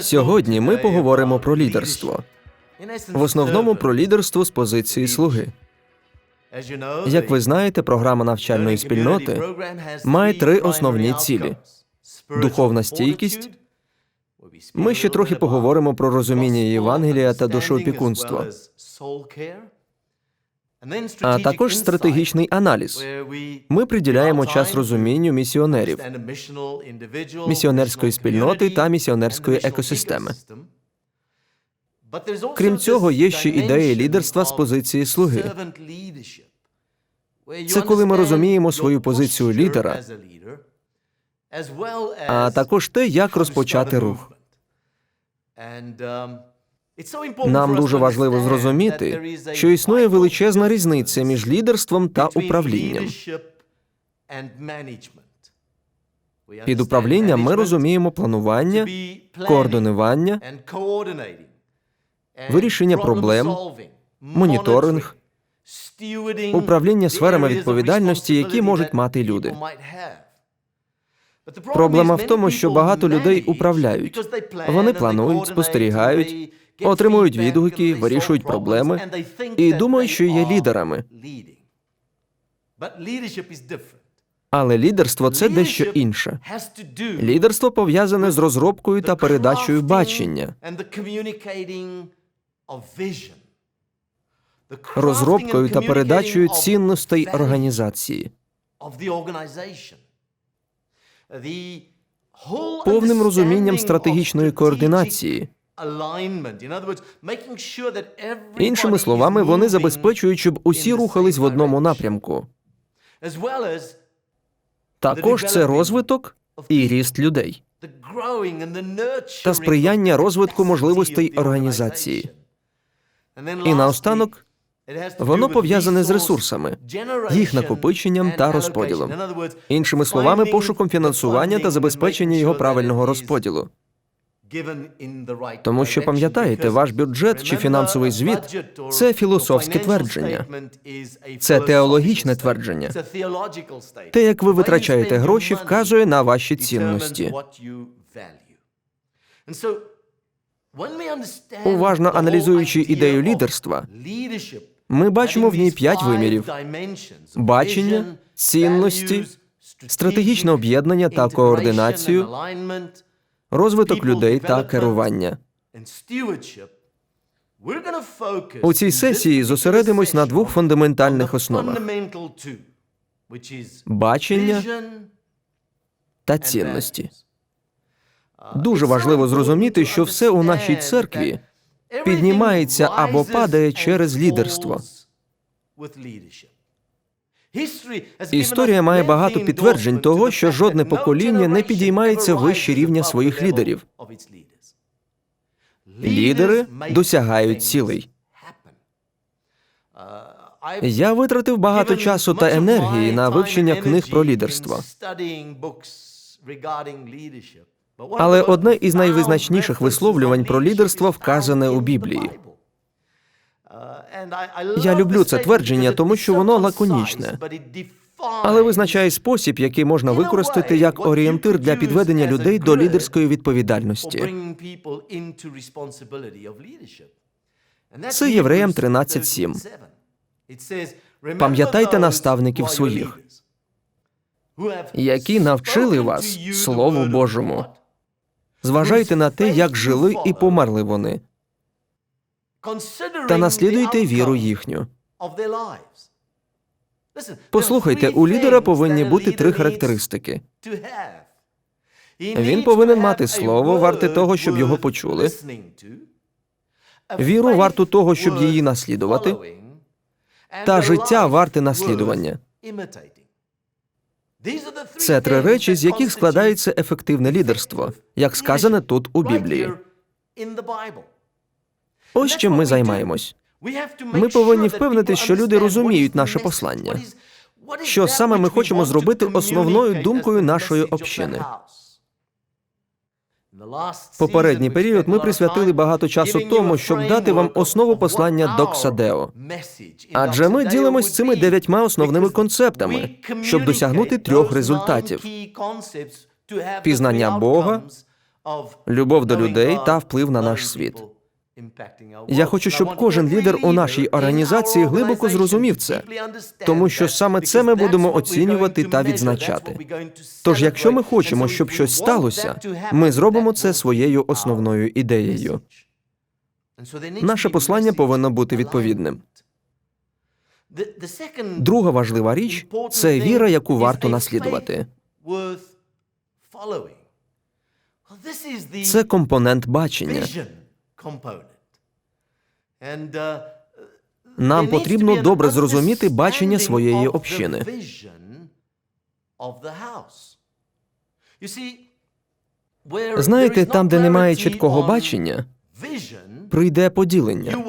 Сьогодні ми поговоримо про лідерство. В основному про лідерство з позиції слуги. Як ви знаєте, програма навчальної спільноти має три основні цілі: духовна стійкість. Ми ще трохи поговоримо про розуміння Євангелія та душоопікунство, а також стратегічний аналіз. Ми приділяємо час розумінню місіонерів, місіонерської спільноти та місіонерської екосистеми. Крім цього, є ще ідея лідерства з позиції слуги. Це коли ми розуміємо свою позицію лідера, а також те, як розпочати рух. Нам дуже важливо зрозуміти, що існує величезна різниця між лідерством та управлінням. Під управлінням ми розуміємо планування, координування, вирішення проблем, моніторинг, управління сферами відповідальності, які можуть мати люди. Проблема в тому, що багато людей управляють. Вони планують, спостерігають, отримують відгуки, вирішують проблеми і думають, що є лідерами. Але лідерство це дещо інше. Лідерство пов'язане з розробкою та передачею бачення, розробкою та передачею цінностей організації, повним розумінням стратегічної координації. Іншими словами, вони забезпечують, щоб усі рухались в одному напрямку. Також це розвиток і ріст людей та сприяння розвитку можливостей організації. І наостанок воно пов'язане з ресурсами, їх накопиченням та розподілом. Іншими словами, пошуком фінансування та забезпечення його правильного розподілу. Тому що пам'ятаєте, ваш бюджет чи фінансовий звіт це філософське твердження, це теологічне твердження. Те, як ви витрачаєте гроші, вказує на ваші цінності. Уважно аналізуючи ідею лідерства, ми бачимо в ній п'ять вимірів: бачення, цінності, стратегічне об'єднання та координацію, розвиток людей та керування. У цій сесії зосередимось на двох фундаментальних основах: бачення та цінності. Дуже важливо зрозуміти, що все у нашій церкві піднімається або падає через лідерство. Історія має багато підтверджень того, що жодне покоління не підіймається вище рівня своїх лідерів. Лідери досягають цілей. Я витратив багато часу та енергії на вивчення книг про лідерство. Але одне із найвизначніших висловлювань про лідерство вказане у Біблії. Я люблю це твердження, тому що воно лаконічне, але визначає спосіб, який можна використати як орієнтир для підведення людей до лідерської відповідальності. Це Євреям 13.7. Пам'ятайте наставників своїх, які навчили вас Слову Божому. Зважайте на те, як жили і померли вони, та наслідуйте віру їхню. Послухайте, у лідера повинні бути три характеристики. Він повинен мати слово, варте того, щоб його почули, віру варту того, щоб її наслідувати, та життя варте наслідування. Це три речі, з яких складається ефективне лідерство, як сказано тут у Біблії. Ось чим ми займаємось. Ми повинні впевнити, що люди розуміють наше послання, що саме ми хочемо зробити основною думкою нашої общини. Попередній період ми присвятили багато часу тому, щоб дати вам основу послання Доксадео. Адже ми ділимось цими дев'ятьма основними концептами, щоб досягнути трьох результатів: пізнання Бога, любов до людей та вплив на наш світ. Я хочу, щоб кожен лідер у нашій організації глибоко зрозумів це, тому що саме це ми будемо оцінювати та відзначати. Тож, якщо ми хочемо, щоб щось сталося, ми зробимо це своєю основною ідеєю. Наше послання повинно бути відповідним. Друга важлива річ це віра, яку варто наслідувати. Це компонент бачення. Нам потрібно добре зрозуміти бачення своєї общини. Знаєте, там, де немає чіткого бачення, прийде поділення.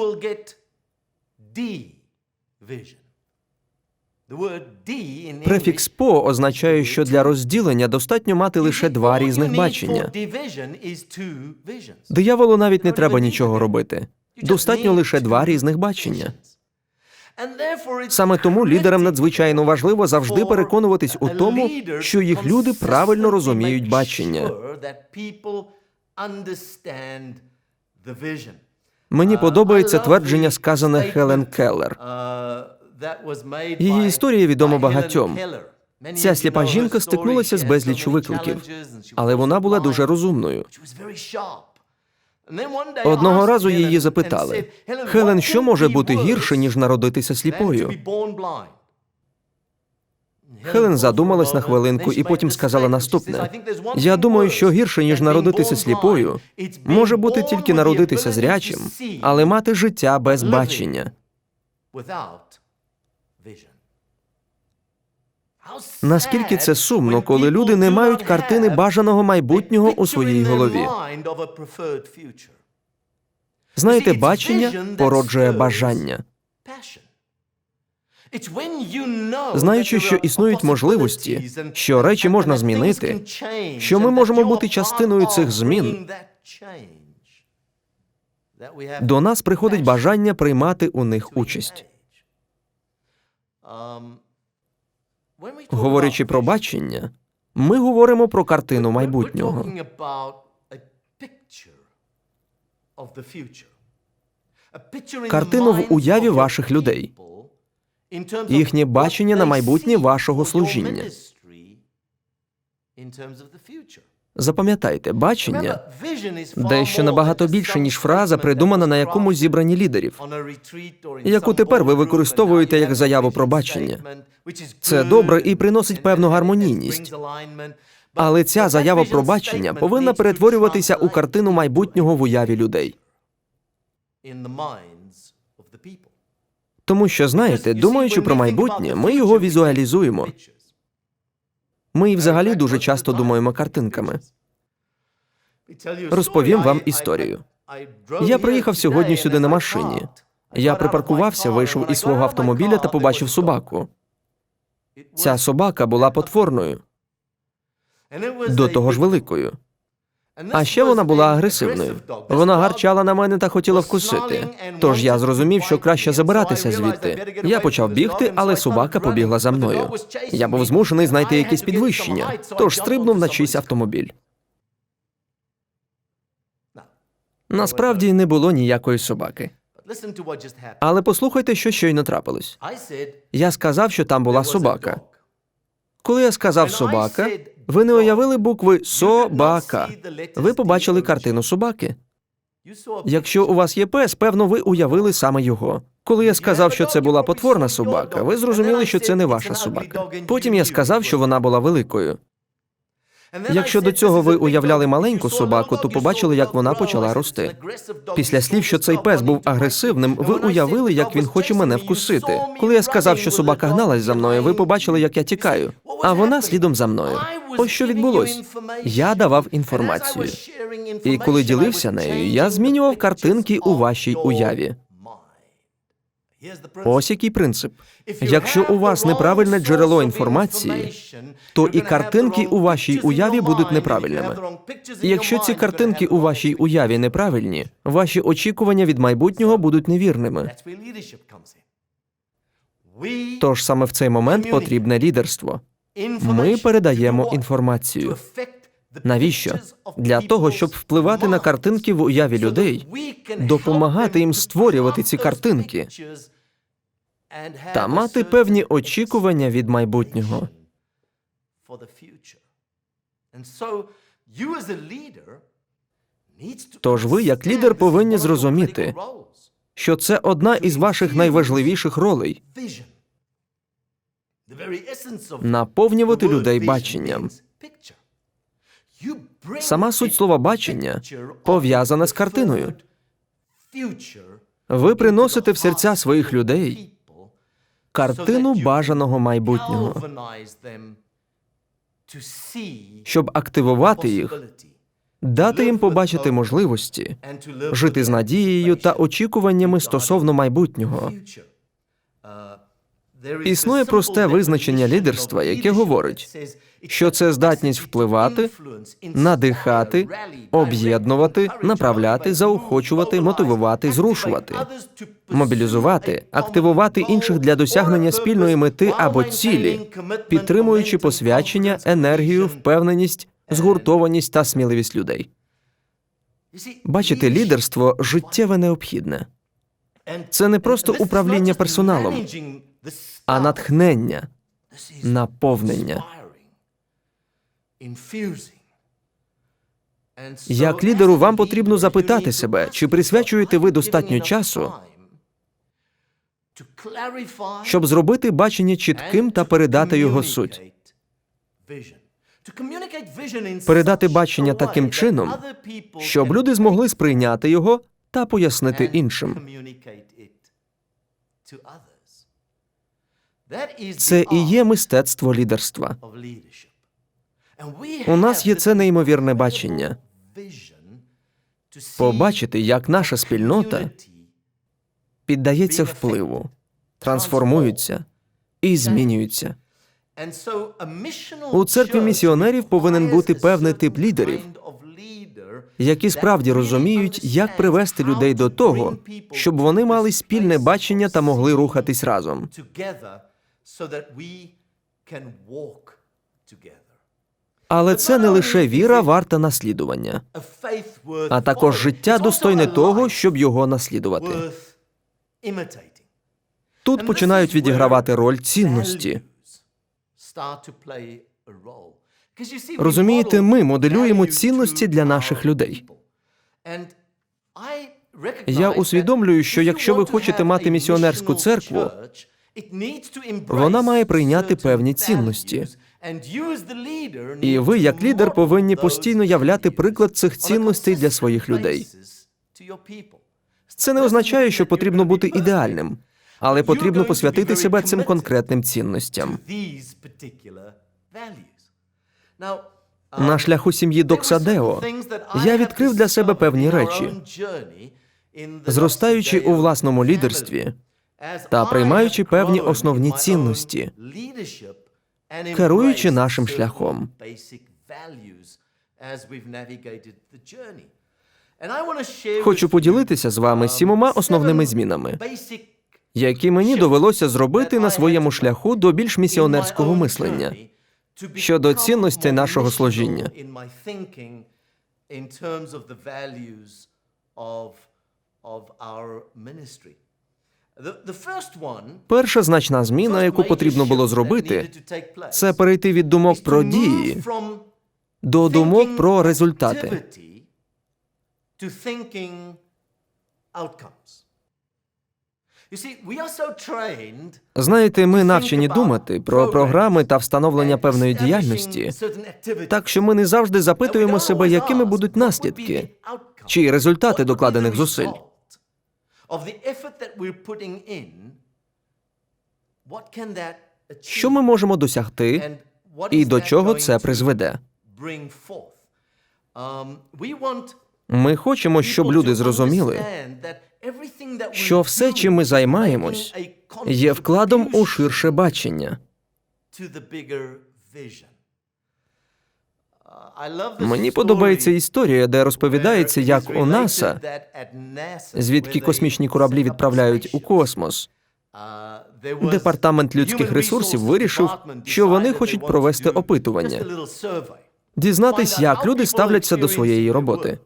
Префікс по означає, що для розділення достатньо мати лише два різних бачення. Дияволу навіть не треба нічого робити. Достатньо лише два різних бачення. Саме тому лідерам надзвичайно важливо завжди переконуватись у тому, що їх люди правильно розуміють бачення. Мені подобається твердження, сказане Хелен Келлер. Її історія відома багатьом. Ця сліпа жінка стикнулася з безліччю викликів, але вона була дуже розумною. Одного разу її запитали: Хелен, що може бути гірше, ніж народитися сліпою? Хелен задумалась на хвилинку і потім сказала наступне: Я думаю, що гірше, ніж народитися сліпою, може бути тільки народитися зрячим, але мати життя без бачення. Наскільки це сумно, коли люди не мають картини бажаного майбутнього у своїй голові. Знаєте, бачення породжує бажання. Знаючи, що існують можливості, що речі можна змінити, що ми можемо бути частиною цих змін, до нас приходить бажання приймати у них участь. Говорячи про бачення, ми говоримо про картину майбутнього. Картину в уяві ваших людей, їхнє бачення на майбутнє вашого служіння. Запам'ятайте, бачення дещо набагато більше, ніж фраза, придумана на якомусь зібранні лідерів, яку тепер ви використовуєте як заяву про бачення. Це добре і приносить певну гармонійність. Але ця заява про бачення повинна перетворюватися у картину майбутнього в уяві людей. Тому що, знаєте, думаючи про майбутнє, ми його візуалізуємо. Ми і взагалі дуже часто думаємо картинками. Розповім вам історію. Я приїхав сьогодні сюди на машині. Я припаркувався, вийшов із свого автомобіля та побачив собаку. Ця собака була потворною, до того ж великою. А ще вона була агресивною. Вона гарчала на мене та хотіла вкусити. Тож я зрозумів, що краще забиратися звідти. Я почав бігти, але собака побігла за мною. Я був змушений знайти якесь підвищення, тож стрибнув на чийсь автомобіль. Насправді не було ніякої собаки. Але послухайте, що щойно трапилось. Я сказав, що там була собака. Коли я сказав собака, ви не уявили букви собака. Ви побачили картину собаки. Якщо у вас є пес, певно, ви уявили саме його. Коли я сказав, що це була потворна собака, ви зрозуміли, що це не ваша собака. Потім я сказав, що вона була великою. Якщо до цього ви уявляли маленьку собаку, то побачили, як вона почала рости. Після слів, що цей пес був агресивним, ви уявили, як він хоче мене вкусити. Коли я сказав, що собака гналась за мною, ви побачили, як я тікаю. А вона слідом за мною. Ось що відбулось. Я давав інформацію. І коли ділився нею, я змінював картинки у вашій уяві. Ось який принцип. Якщо у вас неправильне джерело інформації, то і картинки у вашій уяві будуть неправильними. Якщо ці картинки у вашій уяві неправильні, ваші очікування від майбутнього будуть невірними. Тож саме в цей момент потрібне лідерство. Ми передаємо інформацію. Навіщо? Для того, щоб впливати на картинки в уяві людей, допомагати їм створювати ці картинки та мати певні очікування від майбутнього. Тож ви, як лідер, повинні зрозуміти, Що це одна із ваших найважливіших ролей наповнювати людей баченням. Сама суть слова бачення пов'язана з картиною. Ви приносите в серця своїх людей картину бажаного майбутнього, щоб активувати їх, дати їм побачити можливості, жити з надією та очікуваннями стосовно майбутнього. Існує просте визначення лідерства, яке говорить, що це здатність впливати, надихати, об'єднувати, направляти, заохочувати, мотивувати, зрушувати, мобілізувати, активувати інших для досягнення спільної мети або цілі, підтримуючи посвячення, енергію, впевненість, згуртованість та сміливість людей. Бачите, лідерство життєве необхідне, це не просто управління персоналом, а натхнення, наповнення. Як лідеру, вам потрібно запитати себе, чи присвячуєте ви достатньо часу, щоб зробити бачення чітким та передати його суть. передати бачення таким чином, щоб люди змогли сприйняти його та пояснити іншим. Це і є мистецтво лідерства. У нас є це неймовірне бачення. Побачити, як наша спільнота піддається впливу, трансформується і змінюється. У церкві місіонерів повинен бути певний тип лідерів, які справді розуміють, як привести людей до того, щоб вони мали спільне бачення та могли рухатись разом. Але це не лише віра варта наслідування, а також життя достойне того, щоб його наслідувати. Тут починають відігравати роль цінності. Розумієте, ми моделюємо цінності для наших людей. Я усвідомлюю, що якщо ви хочете мати місіонерську церкву, вона має прийняти певні цінності. І ви, як лідер, повинні постійно являти приклад цих цінностей для своїх людей. Це не означає, що потрібно бути ідеальним, але потрібно посвятити себе цим конкретним цінностям. На шляху сім'ї Доксадео я відкрив для себе певні речі, зростаючи у власному лідерстві та приймаючи певні основні цінності, керуючи нашим шляхом. Хочу поділитися з вами сімома основними змінами, які мені довелося зробити на своєму шляху до більш місіонерського мислення щодо цінностей нашого служіння. Перша значна зміна, яку потрібно було зробити, це перейти від думок про дії до думок про результати. Знаєте, ми навчені думати про програми та встановлення певної діяльності, так що ми не завжди запитуємо себе, якими будуть наслідки чи результати докладених зусиль. Що ми можемо досягти і до чого це призведе? Ми хочемо, щоб люди зрозуміли, що все, чим ми займаємось, є вкладом у ширше бачення. Мені подобається історія, де розповідається, як у НАСА, звідки космічні кораблі відправляють у космос. Департамент людських ресурсів вирішив, що вони хочуть провести опитування. дізнатись, як люди ставляться до своєї роботи.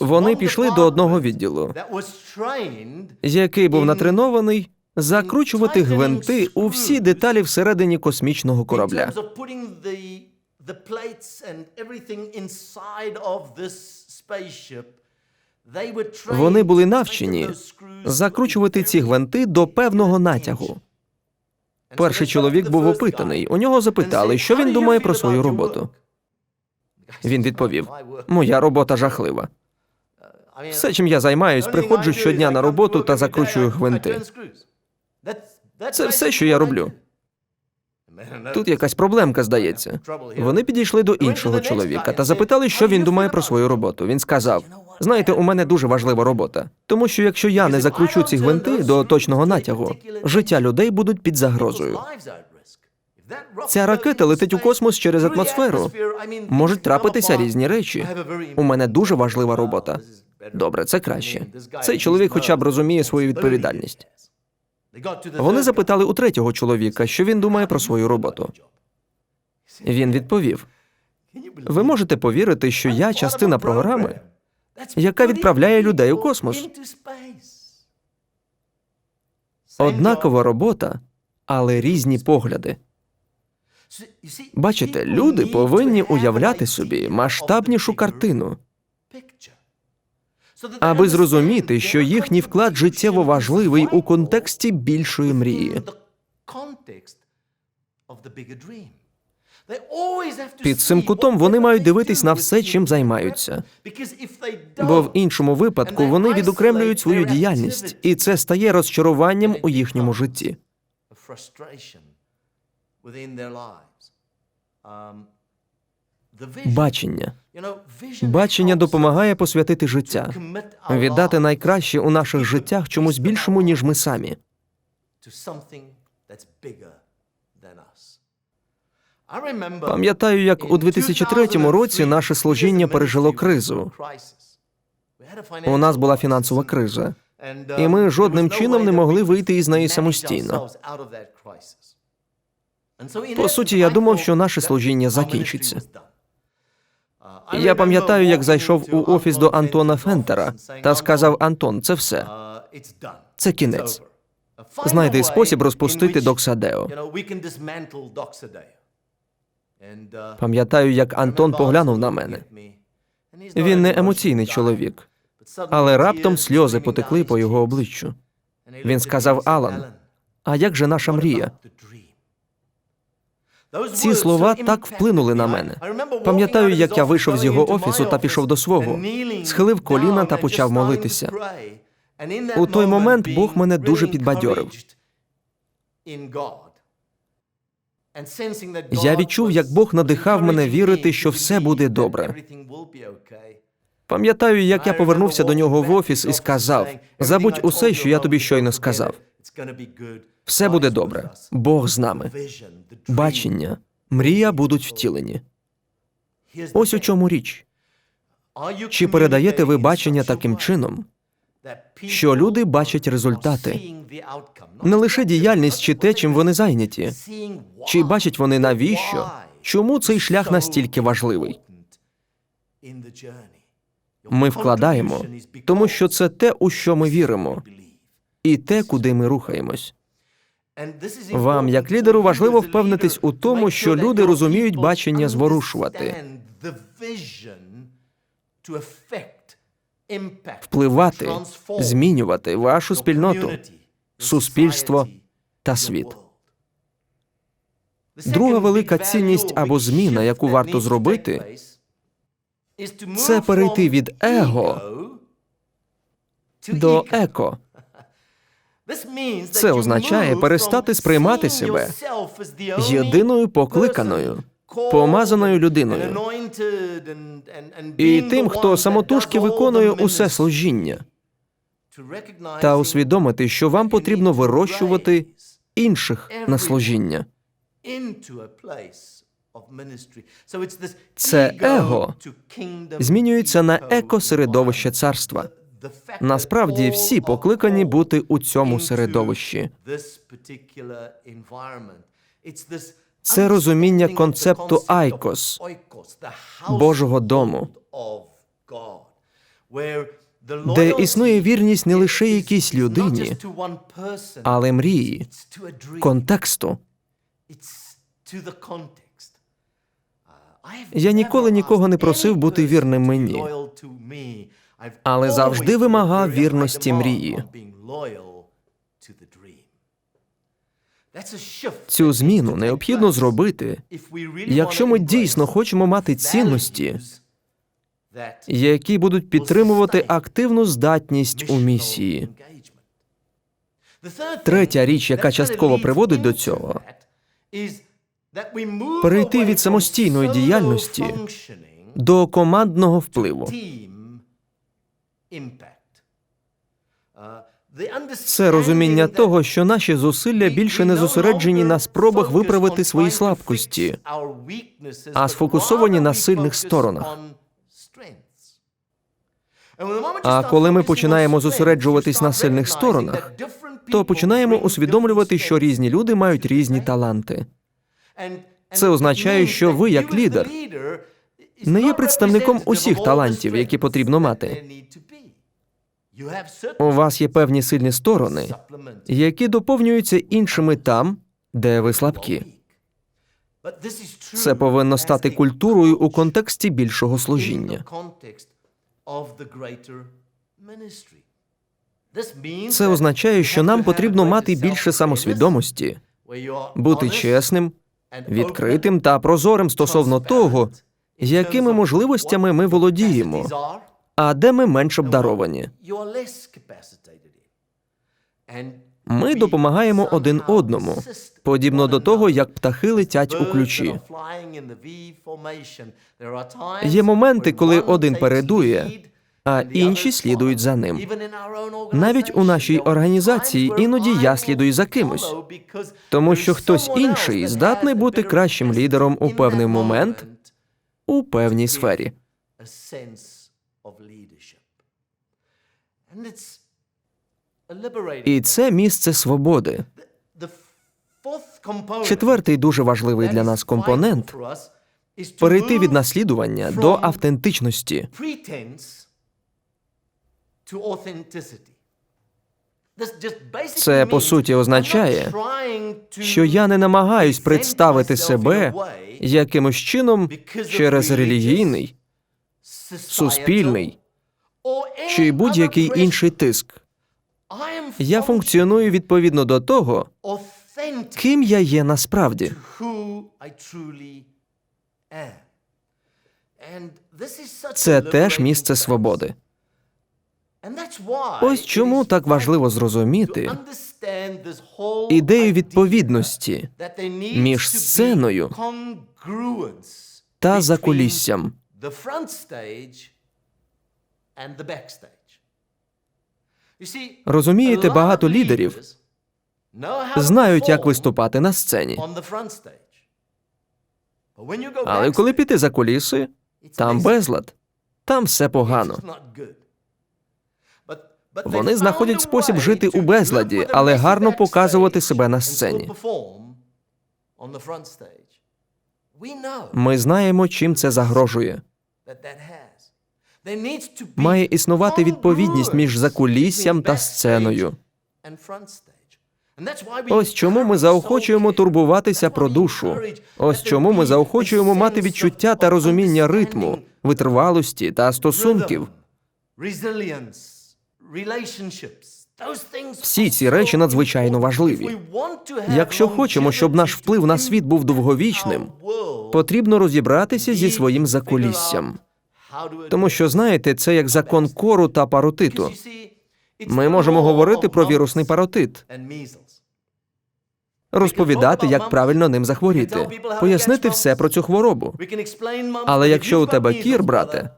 Вони пішли до одного відділу, який був натренований закручувати гвинти у всі деталі всередині космічного корабля. Вони були навчені закручувати ці гвинти до певного натягу. Перший чоловік був опитаний. У нього запитали, що він думає про свою роботу. Він відповів: Моя робота жахлива. Все, чим я займаюсь, приходжу щодня на роботу та закручую гвинти. Це все, що я роблю. Тут якась проблемка, здається. Вони підійшли до іншого чоловіка та запитали, що він думає про свою роботу. Він сказав: Знаєте, у мене дуже важлива робота, тому що якщо я не закручу ці гвинти до точного натягу, життя людей будуть під загрозою. Ця ракета летить у космос через атмосферу. Можуть трапитися різні речі. У мене дуже важлива робота. Добре, це краще. Цей чоловік, хоча б розуміє свою відповідальність. Вони запитали у третього чоловіка, що він думає про свою роботу. Він відповів: Ви можете повірити, що я частина програми, яка відправляє людей у космос. Однакова робота, але різні погляди. Бачите, люди повинні уявляти собі масштабнішу картину, аби зрозуміти, що їхній вклад життєво важливий у контексті більшої мрії. Під цим кутом вони мають дивитись на все, чим займаються. Бо в іншому випадку вони відокремлюють свою діяльність, і це стає розчаруванням у їхньому житті. Бачення. Бачення допомагає посвятити життя, віддати найкраще у наших життях чомусь більшому, ніж ми самі. Пам'ятаю, як у 2003 році наше служіння пережило кризу. У нас була фінансова криза, і ми жодним чином не могли вийти із неї самостійно. По суті, я думав, що наше служіння закінчиться. Я пам'ятаю, як зайшов у офіс до Антона Фентера та сказав: Антон, це все. Це кінець. Знайди спосіб розпустити Доксадео. Пам'ятаю, як Антон поглянув на мене. Він не емоційний чоловік, але раптом сльози потекли по його обличчю. Він сказав: Алан, а як же наша мрія? Ці слова так вплинули на мене. Пам'ятаю, як я вийшов з його офісу та пішов до свого, схилив коліна та почав молитися. У той момент Бог мене дуже підбадьорив. Я відчув, як Бог надихав мене вірити, що все буде добре. Пам'ятаю, як я повернувся до нього в офіс і сказав: забудь усе, що я тобі щойно сказав. Все буде добре. Бог з нами. Бачення, мрія будуть втілені. Ось у чому річ. Чи передаєте ви бачення таким чином, що люди бачать результати, не лише діяльність чи те, чим вони зайняті, чи бачать вони навіщо, чому цей шлях настільки важливий? Ми вкладаємо, тому що це те, у що ми віримо, і те, куди ми рухаємось. Вам, як лідеру, важливо впевнитись у тому, що люди розуміють бачення зворушувати, впливати, змінювати вашу спільноту, суспільство та світ. Друга велика цінність або зміна, яку варто зробити, це перейти від его до еко. Це означає перестати сприймати себе єдиною покликаною, помазаною людиною і тим, хто самотужки виконує усе служіння, та усвідомити, що вам потрібно вирощувати інших на служіння. Це его Змінюється на екосередовище царства. Насправді всі покликані бути у цьому середовищі. це розуміння концепту айкос, Божого дому, де існує вірність не лише якійсь людині, але мрії, контексту. Я ніколи нікого не просив бути вірним мені, але завжди вимагав вірності мрії. Цю зміну необхідно зробити, якщо ми дійсно хочемо мати цінності, які будуть підтримувати активну здатність у місії. Третя річ, яка частково приводить до цього, перейти від самостійної діяльності до командного впливу. Це розуміння того, що наші зусилля більше не зосереджені на спробах виправити свої слабкості, а сфокусовані на сильних сторонах. А коли ми починаємо зосереджуватись на сильних сторонах, то починаємо усвідомлювати, що різні люди мають різні таланти. Це означає, що ви, як лідер, не є представником усіх талантів, які потрібно мати. У вас є певні сильні сторони, які доповнюються іншими там, де ви слабкі. Це повинно стати культурою у контексті більшого служіння. Це означає, що нам потрібно мати більше самосвідомості, бути чесним, відкритим та прозорим стосовно того, якими можливостями ми володіємо, а де ми менш обдаровані. Ми допомагаємо один одному, подібно до того, як птахи летять у ключі. Є моменти, коли один передує, а інші слідують за ним. Навіть у нашій організації іноді я слідую за кимось, тому що хтось інший здатний бути кращим лідером у певний момент у певній сфері. І це місце свободи. Четвертий дуже важливий для нас компонент перейти від наслідування до автентичності. це по суті означає, що я не намагаюсь представити себе якимось чином через релігійний, суспільний чи будь-який інший тиск. Я функціоную відповідно до того, ким я є насправді. Це теж місце свободи. Ось чому так важливо зрозуміти ідею відповідності між сценою та закуліссям. Розумієте, багато лідерів знають, як виступати на сцені. Але коли піти за куліси, там безлад, там все погано. Вони знаходять спосіб жити у безладі, але гарно показувати себе на сцені. Ми знаємо, чим це загрожує. Має існувати відповідність між закуліссям та сценою. Ось чому ми заохочуємо турбуватися про душу. Ось чому ми заохочуємо мати відчуття та розуміння ритму, витривалості та стосунків. Всі ці речі надзвичайно важливі. Якщо хочемо, щоб наш вплив на світ був довговічним, потрібно розібратися зі своїм закуліссям. Тому що, знаєте, це як закон кору та паротиту. Ми можемо говорити про вірусний паротит, розповідати, як правильно ним захворіти, пояснити все про цю хворобу. Але якщо у тебе кір, брате,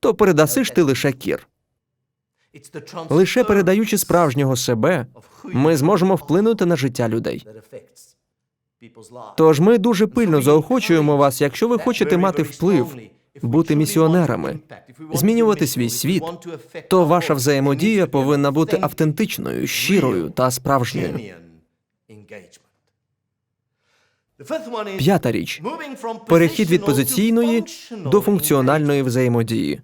то передасиш ти лише кір. Лише передаючи справжнього себе, ми зможемо вплинути на життя людей. Тож ми дуже пильно заохочуємо вас, якщо ви хочете мати вплив, бути місіонерами, змінювати свій світ, то ваша взаємодія повинна бути автентичною, щирою та справжньою. П'ята річ перехід від позиційної до функціональної взаємодії.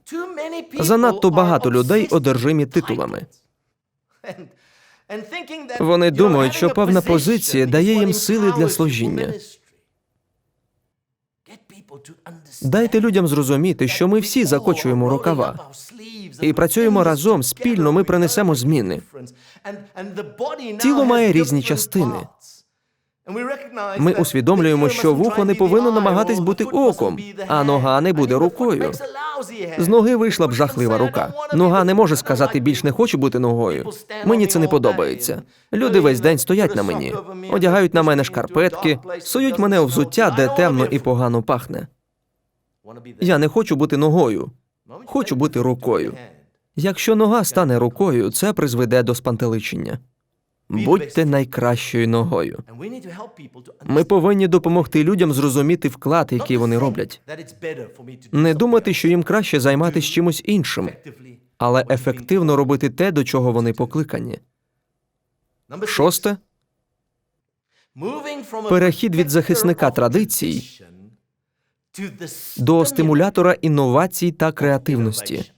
Занадто багато людей одержимі титулами. Вони думають, що певна позиція дає їм сили для служіння. Дайте людям зрозуміти, що ми всі закочуємо рукава і працюємо разом спільно. Ми принесемо зміни. Тіло має різні частини. Ми усвідомлюємо, що вухо не повинно намагатись бути оком, а нога не буде рукою. З ноги вийшла б жахлива рука. Нога не може сказати більш не хочу бути ногою. Мені це не подобається. Люди весь день стоять на мені, одягають на мене шкарпетки, сують мене у взуття, де темно і погано пахне. Я не хочу бути ногою, хочу бути рукою. Якщо нога стане рукою, це призведе до спантеличення. Будьте найкращою ногою. Ми повинні допомогти людям зрозуміти вклад, який вони роблять. Не думати, що їм краще займатися чимось іншим, але ефективно робити те, до чого вони покликані. Шосте Перехід від захисника традицій до стимулятора інновацій та креативності.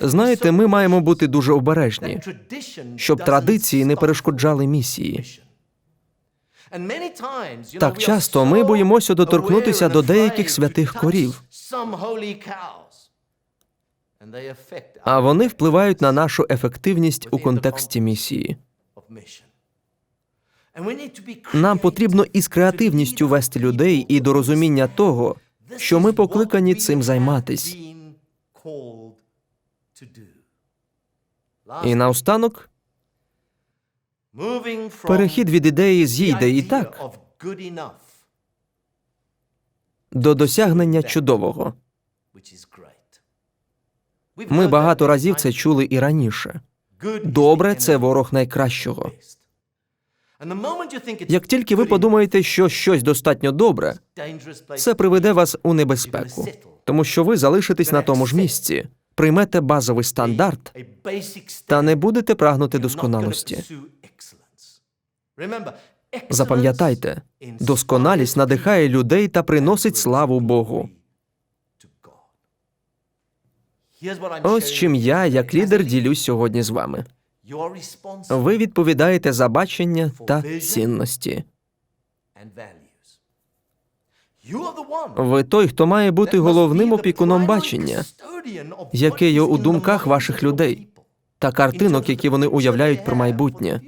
Знаєте, ми маємо бути дуже обережні, щоб традиції не перешкоджали місії. Так часто ми боїмося доторкнутися до деяких святих корів, а вони впливають на нашу ефективність у контексті місії. Нам потрібно із креативністю вести людей і до розуміння того, що ми покликані цим займатись. І наостанок перехід від ідеї з'їде і так до досягнення чудового. Ми багато разів це чули і раніше. Добре це ворог найкращого. Як тільки ви подумаєте, що щось достатньо добре, це приведе вас у небезпеку, тому що ви залишитесь на тому ж місці, приймете базовий стандарт та не будете прагнути досконалості. Запам'ятайте, досконалість надихає людей та приносить славу Богу. Ось чим я, як лідер, ділюсь сьогодні з вами. Ви відповідаєте за бачення та цінності. Ви той, хто має бути головним опікуном бачення, яке є у думках ваших людей, та картинок, які вони уявляють про майбутнє.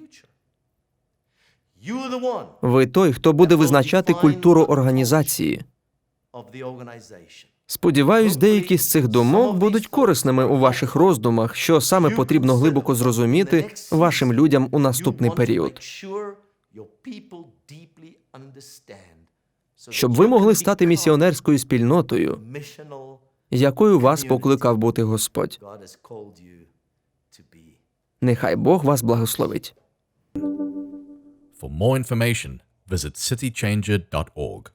Ви той, хто буде визначати культуру організації. Сподіваюсь, деякі з цих думок будуть корисними у ваших роздумах, що саме потрібно глибоко зрозуміти вашим людям у наступний період, щоб ви могли стати місіонерською спільнотою, якою вас покликав бути Господь. Нехай Бог вас благословить. For more information, visit citychanger.org.